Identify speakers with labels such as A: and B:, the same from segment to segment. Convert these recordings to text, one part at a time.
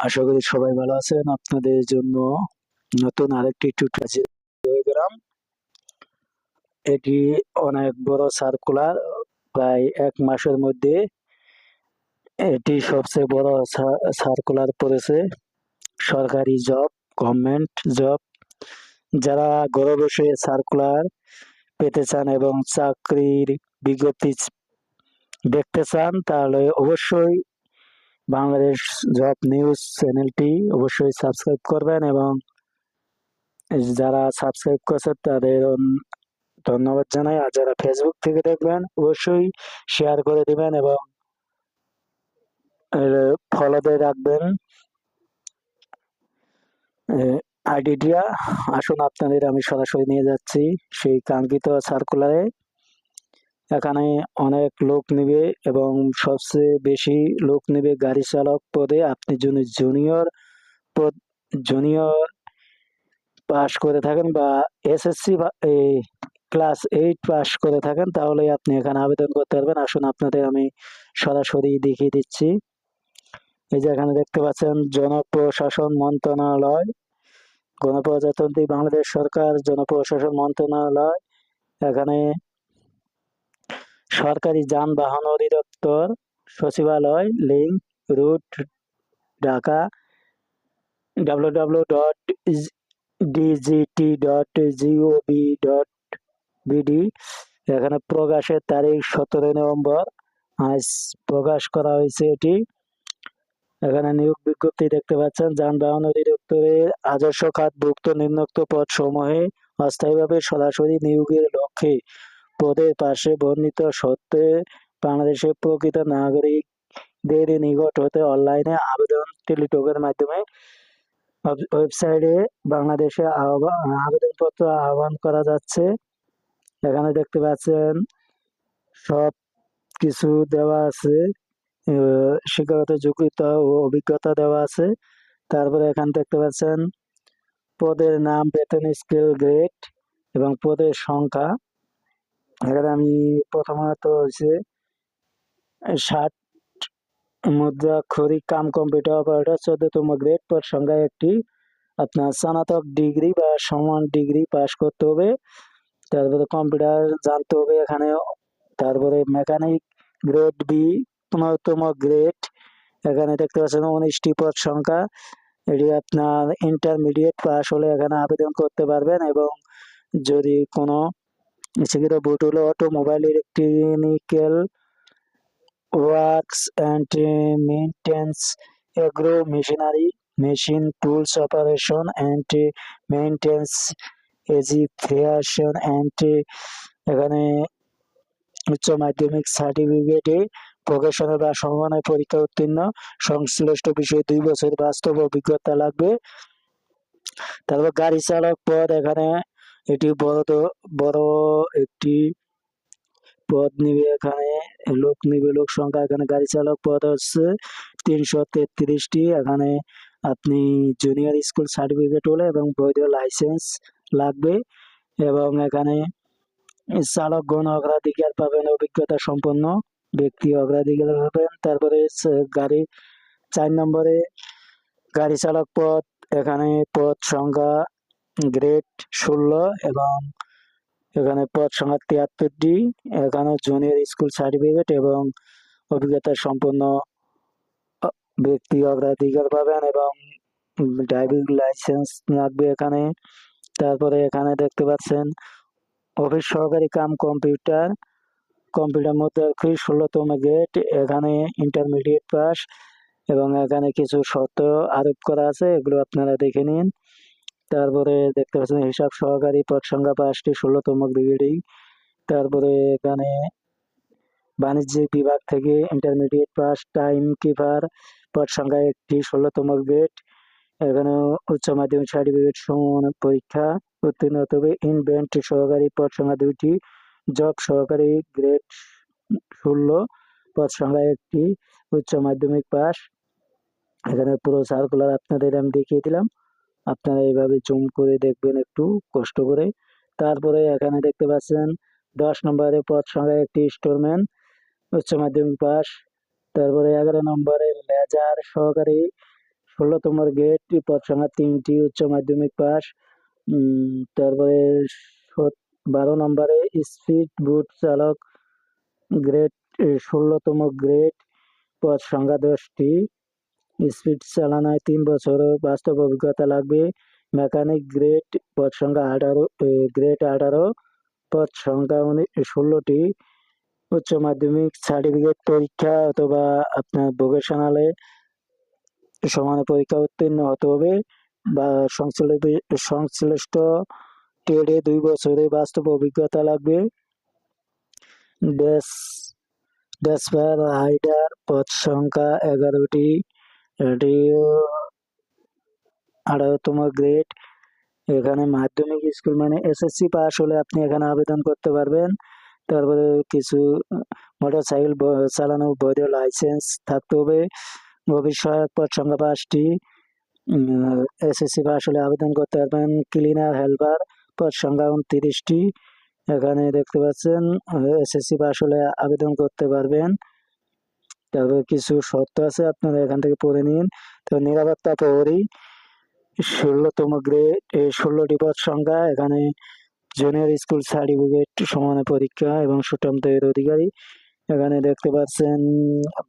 A: আশা করি সবাই ভালো আছেন। আপনাদের জন্য নতুন আরেকটি টিউটোরিয়াল এটি অনেক বড় সার্কুলার প্রায় এক মাসের মধ্যে এটি সবচেয়ে বড় সার্কুলার পড়েছে সরকারি জব গভর্নমেন্ট জব যারা ঘরে বসে সার্কুলার পেতে চান এবং চাকরির বিজ্ঞপ্তি দেখতে চান, তাহলে অবশ্যই বাংলাদেশ জব নিউজ চ্যানেলটি অবশ্যই সাবস্ক্রাইব করবেন এবং যারা সাবস্ক্রাইব করছে তাদের ধন্যবাদ জানাই। আর যারা ফেসবুক থেকে দেখবেন, অবশ্যই শেয়ার করে দিবেন এবং ফলো দিয়ে রাখবেন। আইডিটা আসুন আপনাদের আমি সরাসরি নিয়ে যাচ্ছি সেই কাঙ্ক্ষিত সার্কুলারে এখানে অনেক লোক নিবে এবং সবচেয়ে বেশি লোক নিবে গাড়ি চালক পদে। আপনি যদি জুনিয়র পদ জুনিয়র পাস করে থাকেন বা এসএসসি বা ক্লাস এইট পাস করে থাকেন তাহলে আপনি এখানে আবেদন করতে পারবেন। আসুন, আপনাদের আমি সরাসরি দেখিয়ে দিচ্ছি। এই যে এখানে দেখতে পাচ্ছেন, জনপ্রশাসন মন্ত্রণালয়, গণপ্রজাতন্ত্রী বাংলাদেশ সরকার, জনপ্রশাসন মন্ত্রণালয়। এখানে সরকারি যানবাহন অধিদপ্তর সচিবালয়, link, route, Dhaka W dot DGT dot dot এখানে প্রকাশের তারিখ সতেরোই নভেম্বর। আজ প্রকাশ করা হয়েছে এটি। এখানে নিয়োগ বিজ্ঞপ্তি দেখতে পাচ্ছেন, যানবাহন অধিদপ্তরের আদর্শ খাতভুক্ত নিম্নোক্ত পদ সমূহে অস্থায়ীভাবে সরাসরি নিয়োগের লক্ষ্যে পদের পাশে বর্ণিত সত্ত্বে বাংলাদেশের প্রকৃত নাগরিকদের নিকট হতে অনলাইনে আবেদন টেলিটকের মাধ্যমে ওয়েবসাইটে বাংলাদেশে আবেদনপত্র আহ্বান করা যাচ্ছে। এখানে দেখতে পাচ্ছেন, সব কিছু দেওয়া আছে। শিক্ষাগত যোগ্যতা ও অভিজ্ঞতা দেওয়া আছে। তারপরে এখানে দেখতে পাচ্ছেন, পদের নাম বেতন স্কেল, গ্রেড এবং পদের সংখ্যা। এখানে আমি প্রথমত হচ্ছে ষাট মুদ্রা খড়ি কাম কম্পিউটার অপারেটর চোদ্দতম গ্রেড পর সংখ্যায় একটি আপনার স্নাতক ডিগ্রি বা সমান ডিগ্রি পাশ করতে হবে। তারপরে কম্পিউটার জানতে হবে এখানে। তারপরে মেকানিক গ্রেড বি পনেরোতম গ্রেড এখানে দেখতে পাচ্ছেন উনিশটি পদ সংখ্যা। এটি আপনার ইন্টারমিডিয়েট পাস হলে এখানে আবেদন করতে পারবেন এবং যদি কোনো শিক্ষিত বোর্ড হলো automobile electrical works and maintenance agro machinery machine tools operation and maintenance এজিফিয়াশন and এখানে উচ্চ মাধ্যমিক সার্টিফিকেটে প্রকাশনা বা সমমানের পরীক্ষা উত্তীর্ণ। সংশ্লিষ্ট বিষয়ে দুই বছর বাস্তব অভিজ্ঞতা লাগবে। তারপর গাড়ি চালক পদ এখানে এটি বড় বড় একটি পদ নিবে এখানে। লোক নিবে, লোক সংখ্যা এখানে গাড়ি চালক পদ হচ্ছে তিনশো তেত্রিশটি। এখানে আপনি জুনিয়র স্কুল সার্টিফিকেট হলে এবং বৈধ লাইসেন্স লাগবে এবং এখানে চালকগণ অগ্রাধিকার পাবেন, অভিজ্ঞতা সম্পন্ন ব্যক্তি অগ্রাধিকার পাবেন। তারপরে গাড়ি, চার নম্বরে গাড়ি চালক পদ এখানে পদ সংখ্যা গ্রেড ষোলো এবং এখানে পদ সংখ্যা তিয়াত্তরটি। এখানে জুনিয়র স্কুল সার্টিফিকেট এবং অভিজ্ঞতা সম্পন্ন ব্যক্তি অগ্রাধিকার পাবেন এবং ড্রাইভিং লাইসেন্স লাগবে এখানে। তারপরে এখানে দেখতে পাচ্ছেন, অফিস সহকারী কাম কম্পিউটার। কম্পিউটার মধ্যে ষোলোতম গেট এখানে ইন্টারমিডিয়েট পাস এবং এখানে কিছু শর্ত আরোপ করা আছে, এগুলো আপনারা দেখে নিন। তারপরে দেখতে পাচ্ছেন হিসাব সহকারী পদ সংখ্যা পাঁচটি, ষোলোতম গ্রেডিং তারপরে এখানে বাণিজ্যিক বিভাগ থেকে ইন্টারমিডিয়েট পাস টাইম কিপার পদ সংখ্যা একটি, ষোলোতম গ্রেড এখানে উচ্চ মাধ্যমিক সার্টিফিকেট সমান পরীক্ষা উত্তীর্ণ হতে হবে। ইনভেন্ট সহকারী পদ সংখ্যা দুইটি জব সহকারী গ্রেড ষোলো, পদ সংখ্যা একটি, উচ্চ মাধ্যমিক পাস এখানে পুরো সার্কুলার আপনাদের আমি দেখিয়ে দিলাম। আপনারা এইভাবে জুম করে দেখবেন একটু কষ্ট করে। তারপরে এখানে দেখতে পাচ্ছেন, দশ নম্বরে পদ সংখ্যা একটি স্টোরম্যান উচ্চ মাধ্যমিক পাস। তারপরে এগারো নম্বরে লেজার সহকারী ষোলোতম গেট পদ সংখ্যা তিনটি, উচ্চ মাধ্যমিক পাস। তারপরে বারো নম্বরে স্পিড বুট চালক গ্রেড ষোলোতম গ্রেড পদ সংখ্যা দশটি। স্পিড চালানোয় তিন বছর বাস্তব অভিজ্ঞতা লাগবে। মেকানিক গ্রেড পদ সংখ্যা আঠারো গ্রেড আঠারো পদ সংখ্যা ষোলোটি। উচ্চ মাধ্যমিক সার্টিফিকেট পরীক্ষা অথবা আপনার ভোকেশনালে সমানে পরীক্ষা উত্তীর্ণ হতে হবে বা সংশ্লিষ্ট সংশ্লিষ্ট ট্রেডে দুই বছরের বাস্তব অভিজ্ঞতা লাগবে। ড্যাশ ড্যাসপার রাইডার পদ সংখ্যা এগারোটি। আঠারোতম গ্রেড। এখানে মাধ্যমিক স্কুল মানে এসএসসি পাস হলে আপনি এখানে আবেদন করতে পারবেন। তারপরে কিছু মোটর সাইকেল চালানো বৈধ লাইসেন্স থাকতে হবে। ভবিষ্যৎ পদ সংখ্যা পাঁচটি। এসএসসি পাস হলে আবেদন করতে পারবেন। ক্লিনার, হেল্পার পদ সংখ্যা উনত্রিশটি। এখানে দেখতে পাচ্ছেন, এসএসসি পাস হলে আবেদন করতে পারবেন। তারপরে কিছু শর্ত আছে, আপনারা এখান থেকে পড়ে নিন। তো নিরাপত্তা প্রহরী ষোলোতম গ্রেড, এই ষোলোটি পদ সংখ্যা, এখানে জুনিয়র স্কুল সার্টিফিকেট সমানে পরীক্ষা এবং সুটামদের অধিকারী। এখানে দেখতে পাচ্ছেন,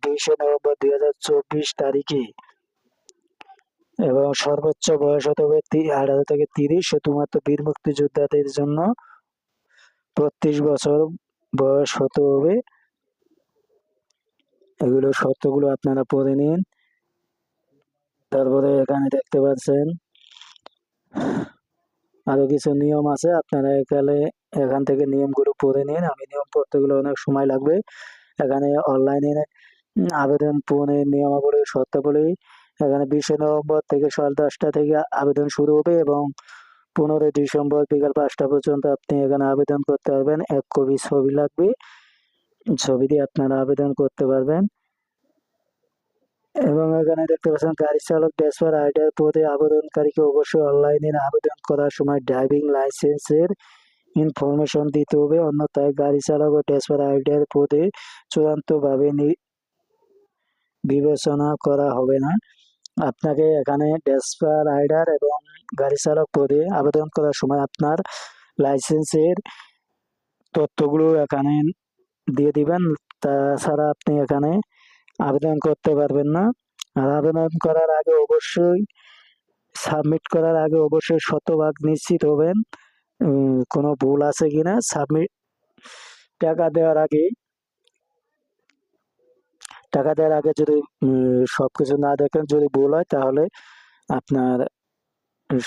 A: বিশে নভেম্বর দুই হাজার চব্বিশ তারিখে এবং সর্বোচ্চ বয়স হতে হবে আঠারো থেকে তিরিশ। শুধুমাত্র বীর মুক্তিযোদ্ধাদের জন্য বত্রিশ বছর বয়স হতে হবে। এগুলো শর্তগুলো আপনারা পড়ে নিন। তারপরে এখানে দেখতে পাচ্ছেন। আরও কিছু নিয়ম আছে, আপনারা এখানে এখান থেকে নিয়মগুলো পড়ে নিন। আমি নিয়ম পড়তে গেলে অনেক সময় লাগবে। এখানে অনলাইনে আবেদন পূরণের নিয়মাবলী, শর্তাবলী, এখানে বিশে নভেম্বর থেকে সকাল দশটা থেকে আবেদন শুরু হবে এবং পনেরোই ডিসেম্বর বিকাল পাঁচটা পর্যন্ত আপনি এখানে আবেদন করতে পারবেন। এক কপি ছবি লাগবে। ছবি দিয়ে আপনারা আবেদন করতে পারবেন। এবং এখানে দেখতে পাচ্ছেন, গাড়ি চালক ড্যাশবার আইডার পদে আবেদনকারীকে অবশ্যই অনলাইনে আবেদন করার সময় ড্রাইভিং লাইসেন্সের ইনফরমেশন দিতে হবে। অন্যথায় গাড়ি চালক ও ড্যাশবার আইডার পদে চূড়ান্তভাবে বিবেচনা করা হবে না। আপনাকে এখানে ড্যাশবার আইডার এবং গাড়ি চালক পদে আবেদন করার সময় আপনার লাইসেন্সের তথ্যগুলো এখানে দিয়ে দিবেন। তাছাড়া আপনি এখানে আবেদন করতে পারবেন না। আর আবেদন করার আগে অবশ্যই, সাবমিট করার আগে অবশ্যই শতভাগ নিশ্চিত হবেন কোনো ভুল আছে কিনা। সাবমিট, টাকা দেওয়ার আগে, টাকা দেওয়ার আগে যদি সব কিছু না দেখেন, যদি ভুল হয়, তাহলে আপনার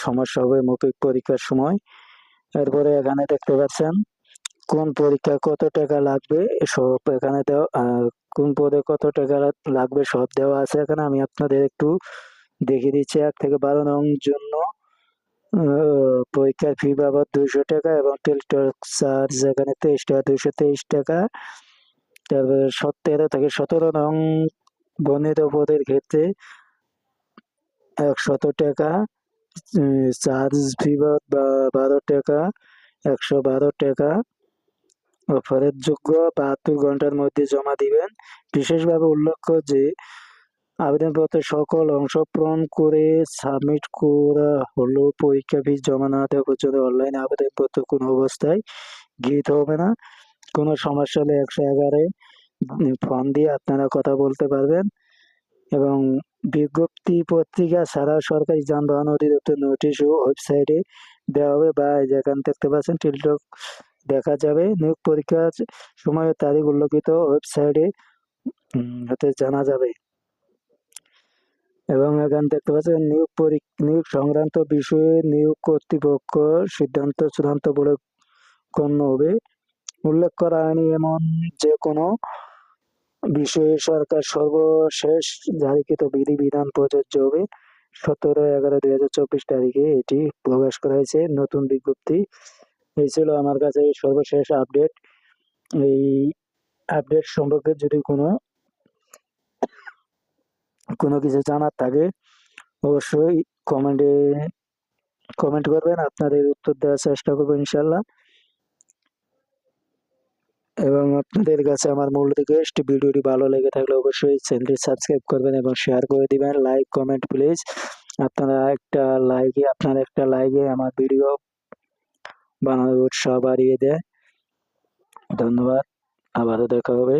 A: সমস্যা হবে মৌখিক পরীক্ষার সময়। এরপরে এখানে দেখতে পাচ্ছেন কোন পরীক্ষা কত টাকা লাগবে, সব এখানে দেওয়া কোন পদে কত টাকা লাগবে সব দেওয়া আছে এখানে, আমি আপনাদের একটু দেখিয়ে দিচ্ছি, এক থেকে বারো নং জন্য পরীক্ষার ফি বাবদ দুইশো টাকা এবং টেলিটক চার্জ এখানে তেইশ টাকা, দুইশো তেইশ টাকা। তারপরে সতেরো থেকে সতেরো নং বর্ণিত পদের ক্ষেত্রে একশত টাকা চার্জ ফি বা বারো টাকা, একশো বারো টাকা। অফারের যোগ্য বাহাত্তর ঘণ্টার মধ্যে জমা দিবেন। বিশেষভাবে উল্লেখ্য যে আবেদনপত্রের সকল অংশ পূরণ করে সাবমিট করা হলো পরীক্ষা ফি জমা না দেওয়া পর্যন্ত অনলাইনে আবেদনপত্র কোনো অবস্থায় গৃহীত হবে না। কোনো সমস্যা হলে একশো এগারোয় ফোন দিয়ে আপনারা কথা বলতে পারবেন এবং বিজ্ঞপ্তি পত্রিকা ছাড়াও সরকারি যানবাহন অধিদপ্তর নোটিশ ও ওয়েবসাইটে দেওয়া হবে বা যেখানে দেখতে পাচ্ছেন টিকটক দেখা যাবে। নিয়োগ পরীক্ষার সময় তারিখ উল্লেখিত ওয়েবসাইটে হতে জানা যাবে। এবং এখানে দেখতে পাচ্ছেন, নিয়োগ নিয়োগ সংক্রান্ত বিষয়ে নিয়োগ কর্তৃপক্ষ সিদ্ধান্ত চূড়ান্ত বলে গণ্য হবে। উল্লেখ করা হয়নি এমন যে কোনো বিষয়ে সরকার সর্বশেষ জারিকৃত বিধিবিধান প্রযোজ্য হবে। সতেরো এগারো দুই হাজার চব্বিশ তারিখে এটি প্রকাশ করা হয়েছে। নতুন বিজ্ঞপ্তি এই ছিল আমার কাছে সর্বশেষ আপডেট এই আপডেট সম্পর্কে যদি কোনো কোনো কিছু জানার থাকে, অবশ্যই কমেন্টে কমেন্ট করবেন, আপনাদের উত্তর দেওয়ার চেষ্টা করব ইনশাল্লাহ এবং আপনাদের কাছে আমার মূল রিকোয়েস্ট ভিডিওটি ভালো লেগে থাকলে অবশ্যই চ্যানেলটি সাবস্ক্রাইব করবেন এবং শেয়ার করে দিবেন। লাইক কমেন্ট প্লিজ আপনারা একটা লাইকে আপনার একটা লাইকে আমার ভিডিও বানানোর উৎসাহ বাড়িয়ে দেয় ধন্যবাদ আবারও দেখা হবে